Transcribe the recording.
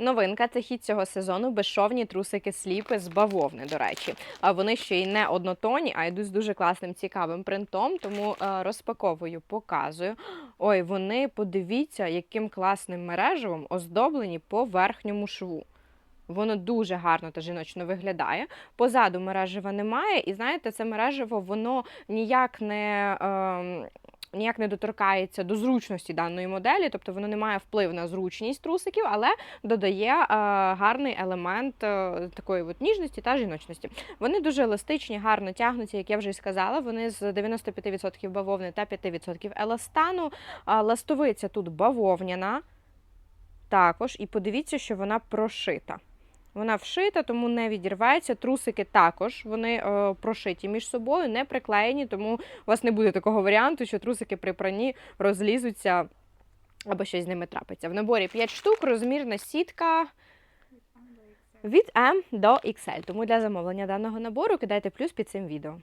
Новинка це хід цього сезону безшовні трусики сліпи з бавовни, до речі. А вони ще й не однотонні, а йдуть з дуже класним цікавим принтом. Тому е, розпаковую, показую. Ой, вони подивіться, яким класним мережевом оздоблені по верхньому шву. Воно дуже гарно та жіночно виглядає. Позаду мережева немає, і знаєте, це мережево воно ніяк не. ем, Ніяк не доторкається до зручності даної моделі, тобто воно не має вплив на зручність трусиків, але додає е, гарний елемент е, такої от ніжності та жіночності. Вони дуже еластичні, гарно тягнуться, як я вже й сказала. Вони з 95% бавовни та 5% еластану. А, Ластовиця тут бавовняна також, і подивіться, що вона прошита. Вона вшита, тому не відірветься. Трусики також вони е, прошиті між собою, не приклеєні, тому у вас не буде такого варіанту, що трусики при пранні розлізуться або щось з ними трапиться. В наборі 5 штук, розмірна сітка від М до XL. Тому для замовлення даного набору кидайте плюс під цим відео.